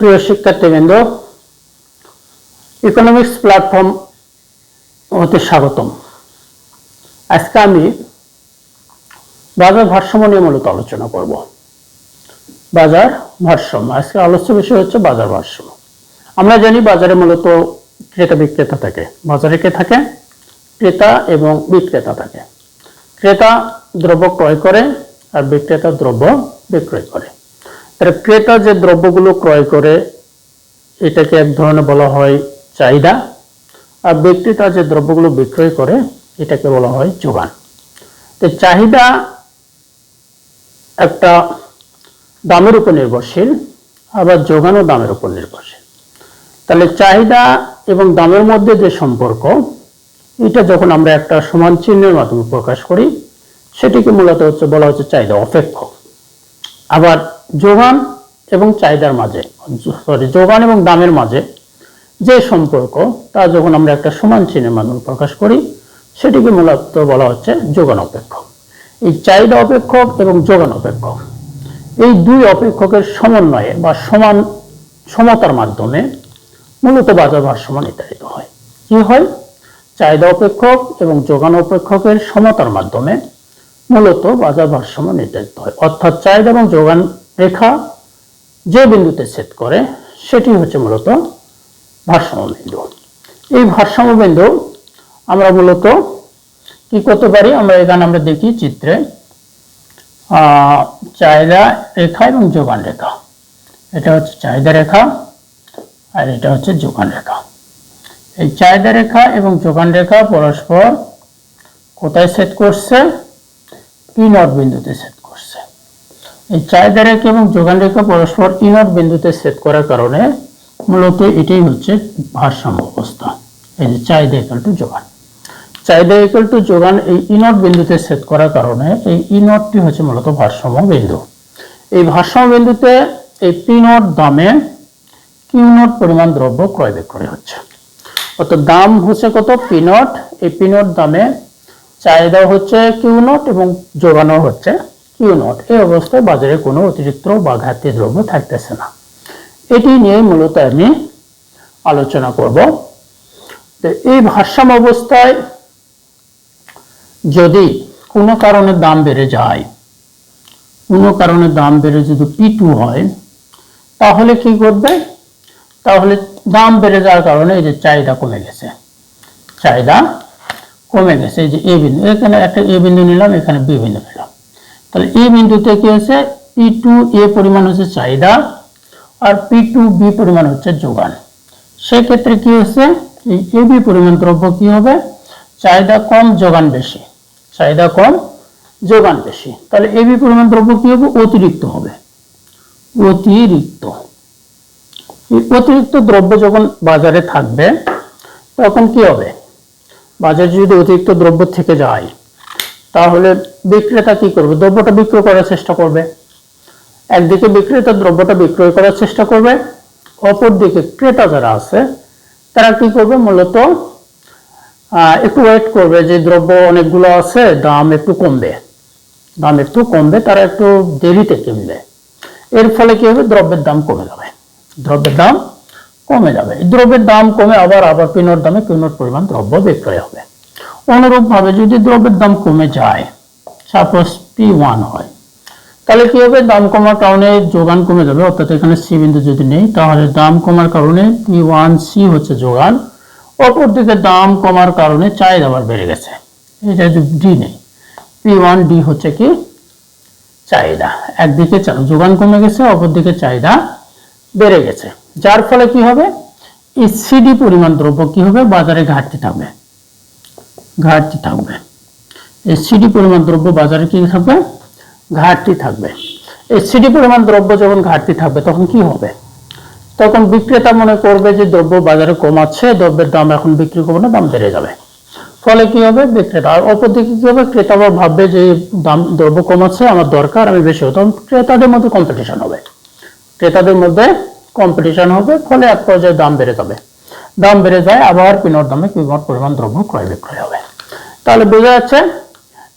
প্রিয় শিক্ষার্থীবৃন্দ economics platform হতে স্বাগতম। আজকে আমি বাজার ভারসাম্য নিয়ে মূলত আলোচনা করব। বাজার ভারসাম্য, আজকে আলোচ্য বিষয় হচ্ছে বাজার ভারসাম্য। আমরা জানি বাজারে মূলত ক্রেতা বিক্রেতা থাকে। বাজারে কে থাকে? ক্রেতা এবং বিক্রেতা থাকে। ক্রেতা দ্রব্য ক্রয় করে আর বিক্রেতা দ্রব্য বিক্রয় করে। তাহলে ক্রেতা যে দ্রব্যগুলো ক্রয় করে, এটাকে এক ধরনের বলা হয় চাহিদা। আর বিক্রেতা যে দ্রব্যগুলো বিক্রয় করে, এটাকে বলা হয় যোগান। তো চাহিদা একটা দামের উপর নির্ভরশীল, আবার যোগানও দামের উপর নির্ভরশীল। তাহলে চাহিদা এবং দামের মধ্যে যে সম্পর্ক, এটা যখন আমরা একটা সমান চিহ্নের মাধ্যমে প্রকাশ করি, সেটিকে মূলত হচ্ছে, বলা হচ্ছে চাহিদা অপেক্ষক আবার যোগান এবং চাহিদার মাঝে সরি যোগান এবং দামের মাঝে যে সম্পর্ক, তা যখন আমরা একটা সমান চিহ্নের মাধ্যমে প্রকাশ করি, সেটিকে মূলত বলা হচ্ছে যোগান অপেক্ষক। এই চাহিদা অপেক্ষক এবং যোগান অপেক্ষক, এই দুই অপেক্ষকের সমন্বয়ে বা সমান সমতার মাধ্যমে মূলত বাজার ভারসাম্য নির্ধারিত হয়। কি হয়? চাহিদা অপেক্ষক এবং যোগান অপেক্ষকের সমতার মাধ্যমে মূলত বাজার ভারসাম্য নির্ধারিত হয়। অর্থাৎ চাহিদা এবং যোগান রেখা যে বিন্দুতে ছেদ করে সেটি হচ্ছে মূলত ভারসাম্য বিন্দু। এই ভারসাম্য বিন্দু আমরা মূলত কি করতে পারি? আমরা এখানে আমরা দেখি চিত্রে চাহিদা রেখা এবং যোগান রেখা। এটা হচ্ছে চাহিদা রেখা আর এটা হচ্ছে যোগান রেখা। এই চাহিদা রেখা এবং যোগান রেখা পরস্পর কোথায় সেট করছে? ই নট বিন্দুতে সেট এই চাহিদা রেখা এবং যোগান রেখা পরস্পর ই নট বিন্দুতে সেট করার কারণে মূলত এটাই হচ্ছে ভারসাম্য অবস্থা। এই যে চাহিদা ইকাল টু যোগান। চাহিদা ইকাল টু যোগান এই ই নট বিন্দুতে সেট করার কারণে এই ই নটটি হচ্ছে মূলত ভারসাম্য বিন্দু। এই ভারসাম্য বিন্দুতে এই পি নট দামে কিউ নট পরিমাণ দ্রব্য ক্রয় বিক্রয় হচ্ছে। অর্থাৎ দাম হচ্ছে কত? পি নট এই পি নট দামে চাহিদা হচ্ছে কিউ নট এবং যোগানো হচ্ছে কিউ নট এই অবস্থায় বাজারে কোনো অতিরিক্ত বা ঘাটতি দ্রব্য থাকতেছে না। এটি নিয়ে মূলত আমি আলোচনা করব। তো এই ভারসাম্য অবস্থায় যদি কোনো কারণে দাম বেড়ে যায়, কোনো কারণে দাম বেড়ে যদি পি টু হয়, তাহলে কি করবে তাহলে দাম বেড়ে যাওয়ার কারণে এই যে চাহিদা কমে গেছে। চাহিদা কমে গেছে। এই যে এ বিন্দু, এখানে একটা এ বিন্দু নিলাম, এখানে বি বিন্দু নিলাম। তাহলে এই বিন্দুতে কি হচ্ছে পি টু এ পরিমাণ হচ্ছে চাহিদা আর পি টু বি পরিমাণ হচ্ছে যোগান। সেক্ষেত্রে কি হচ্ছে? এই এ বি পরিমাণ দ্রব্য কি হবে? চাহিদা কম, যোগান বেশি। চাহিদা কম, যোগান বেশি। তাহলে এ বি পরিমাণ দ্রব্য কি হবে? অতিরিক্ত হবে। অতিরিক্ত। এই অতিরিক্ত দ্রব্য যখন বাজারে থাকবে, তখন কি হবে? বাজারে যদি অতিরিক্ত দ্রব্য থেকে যায় তাহলে বিক্রেতা কি করবে? দ্রব্যটা বিক্রয় করার চেষ্টা করবে। একদিকে বিক্রেতা দ্রব্যটা বিক্রয় করার চেষ্টা করবে, অপরদিকে ক্রেতা যারা আছে, তারা কি করবে? মূলত একটু ওয়েট করবে যে দ্রব্য অনেকগুলো আছে, দাম একটু কমবে। দাম একটু কমবে, তারা একটু দেরিতে কিনবে। এর ফলে কি হবে? দ্রব্যের দাম কমে যাবে। দ্রব্যের দাম কমে যাবে। দ্রব্যের দাম কমে আবার আবার পিনোর দামে পিনোর পরিমাণ দ্রব্য বিক্রয় হবে। অনুরূপ ভাবে যদি দ্রব্যের দাম কমে যায়, সাপোজ পি ওয়ান হয়, তাহলে কি হবে? দাম কমার কারণে যোগান কমে যাবে, অর্থাৎ এখানে সি বিন্দু যদি নেই, তাহলে দাম কমার কারণে পি ওয়ান সি হচ্ছে যোগান, অপরদিকে দাম কমার কারণে চাহিদা আবার বেড়ে গেছে। এটা ডি নেই পি ওয়ান ডি হচ্ছে কি? চাহিদা। একদিকে যোগান কমে গেছে, অপরদিকে চাহিদা বেড়ে গেছে। যার ফলে কি হবে? এই সিডি পরিমাণ দ্রব্য কি হবে? বাজারে ঘাটতি থাকবে ঘাটতি থাকবে। এই সিডি পরিমাণ দ্রব্য বাজারে কি থাকবে? ঘাটতি থাকবে। এই সিডি পরিমাণ দ্রব্য যখন ঘাটতি থাকবে, তখন কি হবে? তখন বিক্রেতা মনে করবে যে দ্রব্য বাজারে কমাচ্ছে, দ্রব্যের দাম এখন বিক্রি করব না, দাম বেড়ে যাবে। ফলে কি হবে? বিক্রেতা। আর অপরদিকে কি হবে? ক্রেতা ভাববে যে দাম, দ্রব্য কমাচ্ছে, আমার দরকার, আমি বেশি হতো ক্রেতাদের মধ্যে কম্পিটিশন হবে। ক্রেতাদের মধ্যে কম্পিটিশন হবে, ফলে এক পর্যায়ে দাম বেড়ে যাবে। দাম বেড়ে যায়, আবার পিনর দামে কিমত পরিমাণ দ্রব্য ক্রয় বিক্রয় হবে। তাহলে বোঝা যাচ্ছে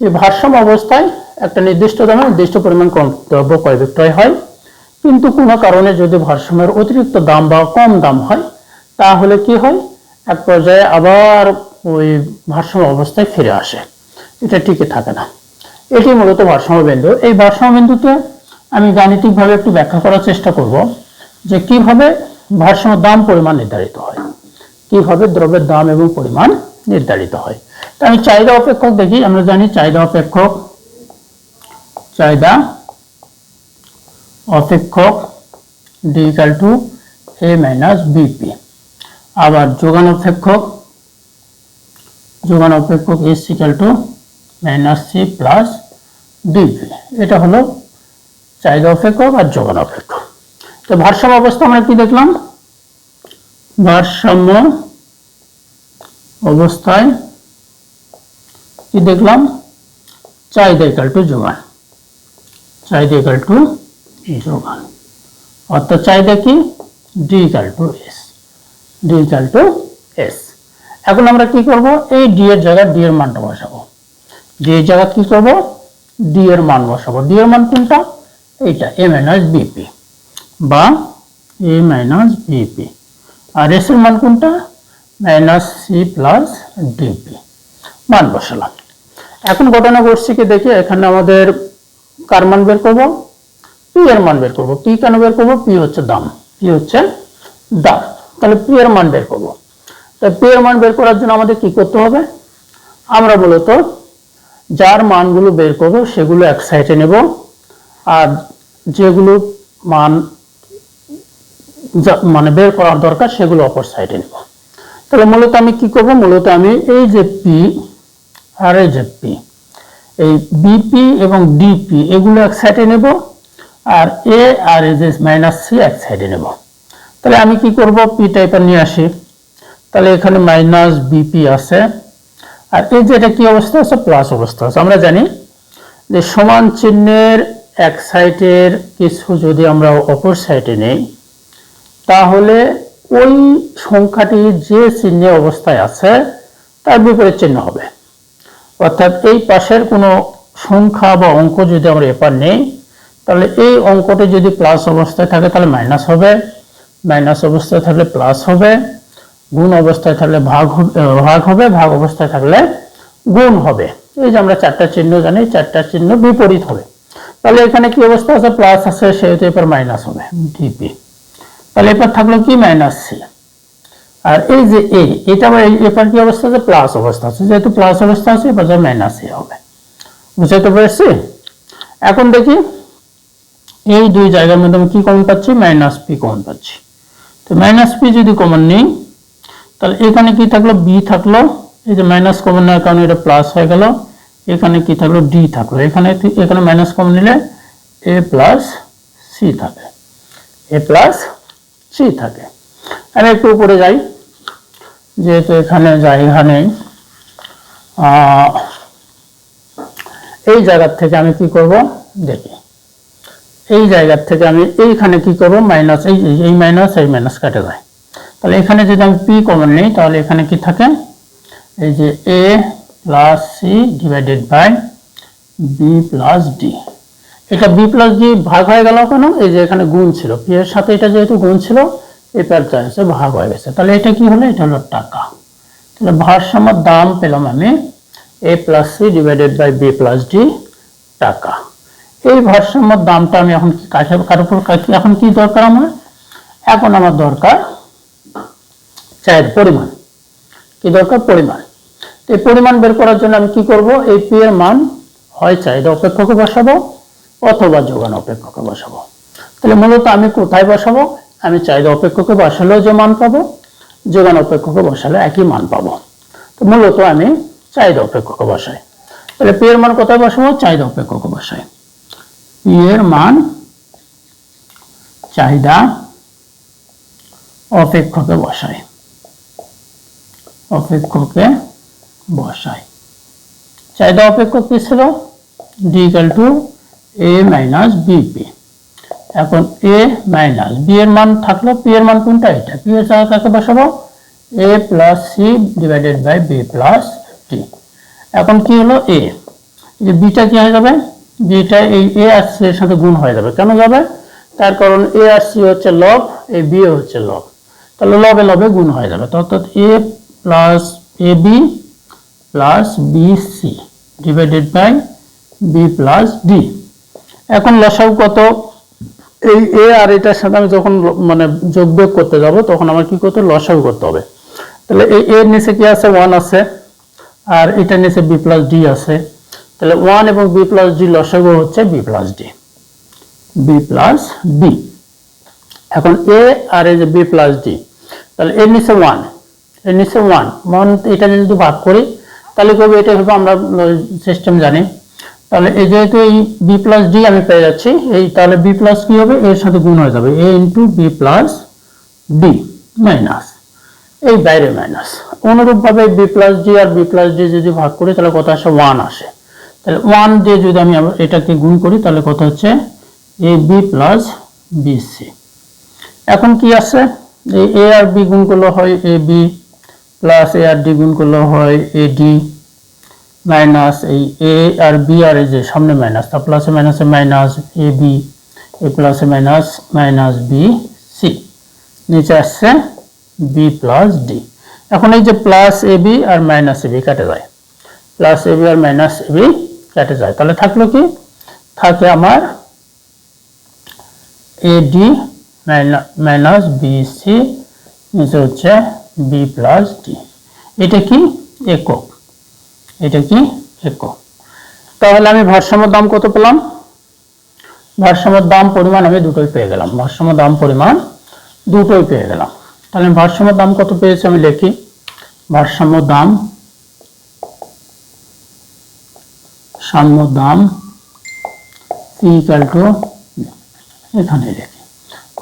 যে ভারসাম্য অবস্থায় একটা নির্দিষ্ট দামে নির্দিষ্ট পরিমাণ কম দ্রব্য ক্রয় বিক্রয় হয়। কিন্তু কোনো কারণে যদি ভারসাম্যের অতিরিক্ত দাম বা কম দাম হয়, তাহলে কি হয়? এক পর্যায়ে আবার ওই ভারসাম্য অবস্থায় ফিরে আসে। এটা টিকে থাকে না। এটি মূলত ভারসাম্য বিন্দু। এই ভারসাম্য বিন্দুতে আমি গাণিতিকভাবে একটু ব্যাখ্যা করার চেষ্টা করব যে কীভাবে ভারসাম্য দাম পরিমাণ নির্ধারিত হয়। কীভাবে দ্রব্যের দাম এবং পরিমাণ নির্ধারিত হয়। তা আমি চাহিদা অপেক্ষক দেখি, আমরা জানি চাহিদা অপেক্ষক চাহিদা অপেক্ষক D equal to A minus BP আবার যোগান অপেক্ষক যোগান অপেক্ষক S equal to minus C plus DP এটা হলো চাহিদা অপেক্ষক আর যোগান অপেক্ষক। তো ভারসাম্য অবস্থা আমরা কি দেখলাম? ভারসাম্য অবস্থায় কি দেখলাম? চাহিদা ইকাল টু যোগান চাহিদা ইকাল টু যোগান অর্থাৎ চাহিদা কি? D equal to S D equal to S এখন আমরা কি করব? এই ডি এর জায়গায় ডি এর মানটা বসাবো। ডি এর জায়গায় কি করব? ডি এর মান বসাবো। ডি এর মান কোনটা? এইটা এ মাইনাস বিপি বা A minus BP R S এর মান কোনটা? Minus C plus DP. মান বসালাম। এখন ঘটনা ঘটছে দেখি, এখানে আমাদের কার মান বের করব? পি এর মান বের করব। পি কেন বের করব? পি হচ্ছে দাম। পি হচ্ছে দাম। তাহলে পি এর মান বের করব। তা পি এর মান বের করার জন্য আমাদের কি করতে হবে? আমরা মূলত যার মানগুলো বের করব, সেগুলো এক সাইডে নেব। আর যেগুলো মান মানে বের করার দরকার সেগুলো অপর সাইডে নেব। তাহলে মূলত আমি কি করব? মূলত আমি এই যে পি আর এই যে পি এই বিপি এবং ডিপি এগুলো এক সাইডে নেব আর এ আর এই যে মাইনাস সি এক সাইডে নেব। তাহলে আমি কি করব? পি টাইপের নিয়ে আসি। তাহলে এখানে মাইনাস বিপি আছে। আর এই যে এটা কি অবস্থা আছে? প্লাস অবস্থা আছে। আমরা জানি যে সমান চিহ্নের এক সাইডের কিছু যদি আমরা অপর সাইডে নেই তাহলে ওই সংখ্যাটি যে চিহ্নে অবস্থায় আছে, তার বিপরীত চিহ্ন হবে। অর্থাৎ এই পাশের কোনো সংখ্যা বা অঙ্ক যদি আমরা এপার নেই, তাহলে এই অঙ্কটি যদি প্লাস অবস্থায় থাকে, তাহলে মাইনাস হবে। মাইনাস অবস্থায় থাকলে প্লাস হবে। গুণ অবস্থায় থাকলে ভাগ হবে ভাগ হবে। ভাগ অবস্থায় থাকলে গুণ হবে। এই যে আমরা চারটা চিহ্ন জানি, চারটা চিহ্ন বিপরীত হবে। তাহলে এখানে কি অবস্থা আছে? প্লাস আছে, সেহেতু এবার মাইনাস হবে। ডিপি। তাহলে এবার থাকল কি মাইনাস সি আর এই যে এ এটা আবার এবার কি অবস্থা আছে? প্লাস অবস্থা আছে। যেহেতু প্লাস অবস্থা আছে এবার যা মাইনাস এ হবে। বুঝতে পেরেছি? এখন দেখি, এই দুই জায়গার মধ্যে আমি কি কমন পাচ্ছি? মাইনাস পি কমন পাচ্ছি। তো মাইনাস পি যদি কমন নেই, তাহলে এখানে কি থাকল? বি থাকল। এই যে মাইনাস কমন নেওয়ার কারণে এটা প্লাস হয়ে গেল। এখানে কি থাকল? ডি থাকল। এখানে এখানে মাইনাস কমন নিলে এ প্লাস সি থাকে। এ প্লাস সি থাকে। আমি একটু উপরে যাই, যেহেতু এখানে জায়গা নেই এই জায়গার থেকে আমি কি করব? দেখি। এই জায়গার থেকে আমি এইখানে কি করব? মাইনাস এই, এই- মাইনাস এই মাইনাস কেটে যায় তাহলে এখানে যদি আমি পি কমন নিই, তাহলে এখানে কি থাকে? এই যে A plus C divided by B plus D এটা বি প্লাস ডি ভাগ হয়ে গেল কেন? এই যে এখানে গুণ ছিল। পি এর সাথে এটা যেহেতু গুণ ছিল এটার চাইছে ভাগ হয়ে গেছে। তাহলে এটা কি হলো? এটা হলো টাকা। তাহলে ভারসাম্য দাম পেলাম আমি A plus C divided by B plus D টাকা। এই ভারসাম্য দামটা আমি এখন কাছে কার উপর এখন কি দরকার আমার? এখন আমার দরকার চায়ের পরিমাণ। কি দরকার? পরিমাণ। তো এই পরিমাণ বের করার জন্য আমি কি করব? এই পি এর মান হয় চাহিদা অপেক্ষকে বসাবো অথবা যোগান অপেক্ষকে বসাবো। তাহলে মূলত আমি কোথায় বসাবো? আমি চাহিদা অপেক্ষকে বসালেও যে মান পাবো, যোগান অপেক্ষকে বসালে একই মান পাবো। তো মূলত আমি চাহিদা অপেক্ষকে বসাই। তাহলে পি এর মান কোথায় বসাবো? চাহিদা অপেক্ষকে বসাই। পি এর মান চাহিদা অপেক্ষকে বসাই। অপেক্ষকে বসাই। চাহিদা অপেক্ষক কি ছিল? D equal to A minus BP এখন এ মাইনাস বি এর মান থাকল পি এর মান কোনটা? এটা পি এর জায়গায় কাকে বসাবো। A plus C divided by B plus T এখন কি হলো? এ যে বিটা কি হয়ে যাবে? বিটা এই এ আর সি এর সাথে গুণ হয়ে যাবে। কেন যাবে? তার কারণ এ আর সি হচ্ছে লব এ বি হচ্ছে লব তাহলে লবে লবে গুণ হয়ে যাবে। অর্থাৎ A plus A B plus B C divided by B plus এখন লসাগু কত? এই, এ আর এটার সাথে আমি যখন মানে যোগ বিয়োগ করতে যাব, তখন আমার কি করতে? লসাগু করতে হবে। তাহলে এই এর নিচে কি আছে? ওয়ান আছে। আর এটার নিচে বি প্লাস ডি আছে। তাহলে ওয়ান এবং বি প্লাস ডি লসাগু হচ্ছে B plus D. B plus D. এখন এ আর এই যে বি প্লাস ডি, তাহলে এর নিচে ওয়ান। এর নিচে ওয়ান। ওয়ান, এটা যদি ভাগ করি, তাহলে কবে এটা হবে আমরা সিস্টেম জানি। তাহলে এই যেহেতু এই বি প্লাস ডি আমি পেয়ে যাচ্ছি, এই তাহলে বি প্লাস কি হবে? এর সাথে গুণ হয়ে যাবে। A into B plus D minus এই বাইরে মাইনাস অনুরূপভাবে বি প্লাস ডি আর বি প্লাস ডি যদি ভাগ করি, তাহলে কত আসে? ওয়ান আসে। তাহলে ওয়ান দিয়ে যদি আমি এটাকে গুণ করি, তাহলে কত হচ্ছে? A B plus B C এখন কি আছে এই এ আর বি গুণ করলে হয় এ বি প্লাস এ আর ডি গুণ করলে হয় এ ডি মাইনাস এই এ আর বি আর এই যে সামনে মাইনাস তা প্লাসে মাইনাসে মাইনাস এ বি এ প্লাসে মাইনাস মাইনাস বি সি নিচে আসছে বি প্লাস ডি এখন এই যে প্লাস এ বি আর মাইনাস এ বি কেটে যায়। প্লাস এ বি আর মাইনাস এ বি কেটে যায়। তাহলে থাকল কি? থাকে আমার A D minus B C নিচে হচ্ছে বি প্লাস ডি এটা কি? একক। এটা কি? একক তাহলে আমি ভারসাম্য দাম কত পেলাম? ভারসাম্য দাম পরিমাণ আমি দুটোই পেয়ে গেলাম। ভারসাম্য দাম পরিমাণ দুটোই পেয়ে গেলাম। তাহলে ভারসাম্য দাম কত পেয়েছি আমি লিখি? ভারসাম্য দাম সাম্য দাম টু এখানে লিখি।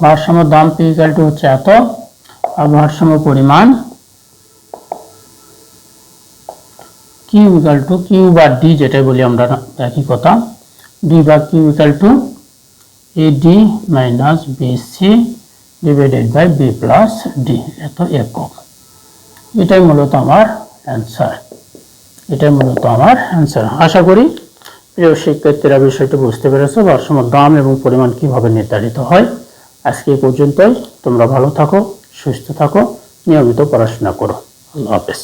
ভারসাম্য দাম পি ইকাল টু হচ্ছে এত, আর ভারসাম্য পরিমাণ কিউ ইকাল টু কিউ বা ডি যেটাই বলি আমরা একই কথা। ডি বা Q equal to A D minus B C divided by B plus D এত একক। এটাই মূলত আমার অ্যান্সার এটাই মূলত আমার অ্যান্সার আশা করি প্রিয় শিক্ষার্থীরা বিষয়টি বুঝতে পেরেছ, ভারসাম্য দাম এবং পরিমাণ কীভাবে নির্ধারিত হয়। আজকে এই পর্যন্তই। তোমরা ভালো থাকো, সুস্থ থাকো, নিয়মিত পড়াশোনা করো। আল্লাহ হাফেজ।